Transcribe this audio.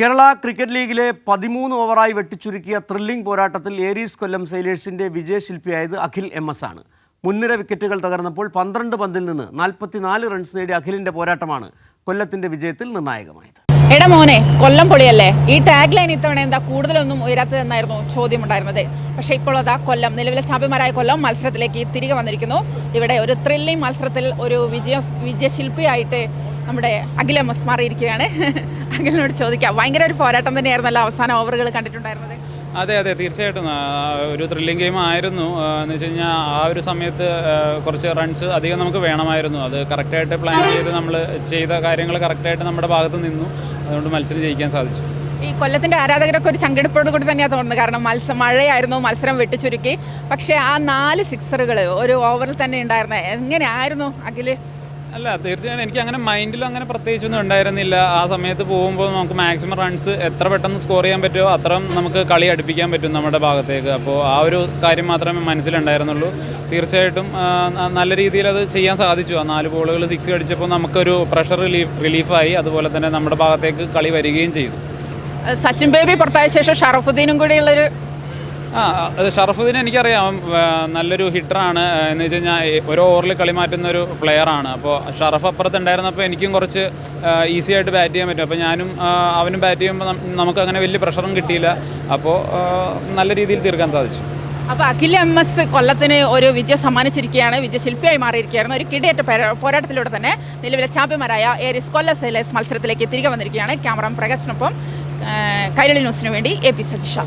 Kerala cricket ലീഗിലെ പതിമൂന്ന് ഓവറായി വെട്ടിച്ചുരുക്കിയ ത്രില്ലിംഗ് പോരാട്ടത്തിൽ ഏരീസ് കൊല്ലം സെയിലേഴ്സിന്റെ വിജയശില്പിയായത് അഖിൽ എം എസ് ആണ്. മുൻനിര വിക്കറ്റുകൾ തകർന്നപ്പോൾ പന്ത്രണ്ട് പന്തിൽ നിന്ന് നാൽപ്പത്തിനാല് റൺസ് നേടിയ അഖിലിന്റെ പോരാട്ടമാണ് കൊല്ലത്തിന്റെ വിജയത്തിൽ നിർണായകമായത്. എടാ മോനെ കൊല്ലം പൊളിയല്ലേ? ഈ ടാഗ് ലൈൻ ഇത്തവണ എന്താ കൂടുതലൊന്നും ഉയരാത്തതെന്നായിരുന്നു ചോദ്യമുണ്ടായിരുന്നത്. പക്ഷേ ഇപ്പോൾ അതാ കൊല്ലം നിലവിലെ ചാമ്പ്യന്മാരായ കൊല്ലം മത്സരത്തിലേക്ക് തിരികെ വന്നിരിക്കുന്നു. ഇവിടെ ഒരു ത്രില്ലിംഗ് മത്സരത്തിൽ ഒരു വിജയ വിജയശില്പിയായിട്ട് നമ്മുടെ അഖില മാറിയിരിക്കുകയാണ്. അഖിലിനോട് ചോദിക്കാം ഭയങ്കര ഒരു പോരാട്ടം തന്നെയായിരുന്നല്ലോ അവസാന ഓവറുകൾ കണ്ടിട്ടുണ്ടായിരുന്നത്? അതെ അതെ തീർച്ചയായിട്ടും. ഒരു ത്രില്ലിംഗ് ഗെയിം ആയിരുന്നു. എന്ന് വെച്ച് കഴിഞ്ഞാൽ ആ ഒരു സമയത്ത് കുറച്ച് റൺസ് അധികം നമുക്ക് വേണമായിരുന്നു. അത് കറക്റ്റായിട്ട് പ്ലാൻ ചെയ്ത് നമ്മൾ ചെയ്ത കാര്യങ്ങൾ കറക്റ്റായിട്ട് നമ്മുടെ ഭാഗത്ത് നിന്നു. അതുകൊണ്ട് മത്സരം ജയിക്കാൻ സാധിച്ചു. ഈ കൊല്ലത്തിന്റെ ആരാധകരൊക്കെ ഒരു സംഘടിപ്പോട് കൂടി തന്നെയാണ് തോന്നുന്നത്. കാരണം മത്സരം മഴയായിരുന്നു മത്സരം വെട്ടിച്ചുരുക്കി. പക്ഷേ ആ നാല് സിക്സറുകൾ ഒരു ഓവറിൽ തന്നെ ഉണ്ടായിരുന്നത് എങ്ങനെയായിരുന്നു അഖിൽ? അല്ല തീർച്ചയായും എനിക്ക് അങ്ങനെ മൈൻഡിലും അങ്ങനെ പ്രത്യേകിച്ചൊന്നും ഉണ്ടായിരുന്നില്ല. ആ സമയത്ത് പോകുമ്പോൾ നമുക്ക് മാക്സിമം റൺസ് എത്ര പെട്ടെന്ന് സ്കോർ ചെയ്യാൻ പറ്റുമോ അത്രയും നമുക്ക് കളി അടുപ്പിക്കാൻ പറ്റും നമ്മുടെ ഭാഗത്തേക്ക്. അപ്പോൾ ആ ഒരു കാര്യം മാത്രമേ മനസ്സിലുണ്ടായിരുന്നുള്ളൂ. തീർച്ചയായിട്ടും നല്ല രീതിയിൽ അത് ചെയ്യാൻ സാധിച്ചു. ആ നാല് ബോളുകൾ സിക്സ് അടിച്ചപ്പോൾ നമുക്കൊരു പ്രഷർ റിലീഫ് റിലീഫായി അതുപോലെ തന്നെ നമ്മുടെ ഭാഗത്തേക്ക് കളി വരികയും ചെയ്തു. സച്ചിൻ ബേബി പുറത്തായ ശേഷം ഷറഫുദ്ദീനും കൂടിയുള്ളൊരു ആ അത് ഷറഫുദ്ദീൻ എനിക്കറിയാം. നല്ലൊരു ഹിറ്ററാണ് എന്ന് വെച്ച് കഴിഞ്ഞാൽ ഒരു ഓവറിൽ കളി മാറ്റുന്ന ഒരു പ്ലെയറാണ് അപ്പോൾ ഷറഫ് അപ്പുറത്ത് ഉണ്ടായിരുന്നപ്പോൾ എനിക്കും കുറച്ച് ഈസി ആയിട്ട് ബാറ്റ് ചെയ്യാൻ പറ്റും. അപ്പോൾ ഞാനും അവനും ബാറ്റ് ചെയ്യുമ്പോൾ നമുക്ക് അങ്ങനെ വലിയ പ്രഷറും കിട്ടിയില്ല. അപ്പോൾ നല്ല രീതിയിൽ തീർക്കാൻ സാധിച്ചു. അപ്പോൾ അഖിൽ എം എസ് കൊല്ലത്തിന് ഒരു വിജയം സമ്മാനിച്ചിരിക്കുകയാണ്. വിജയശില്പിയായി മാറിയിരിക്കുകയാണ് ഒരു കിടയേറ്റ പോരാട്ടത്തിലൂടെ തന്നെ നിലവിലെ ചാമ്പ്യന്മാരായ ഏരിസ് കൊല്ല സെയിലേഴ്സ് മത്സരത്തിലേക്ക് തിരികെ വന്നിരിക്കുകയാണ് ക്യാമറ പ്രകാശനൊപ്പം കൈരളി ന്യൂസിനു വേണ്ടി എ പി സജിഷ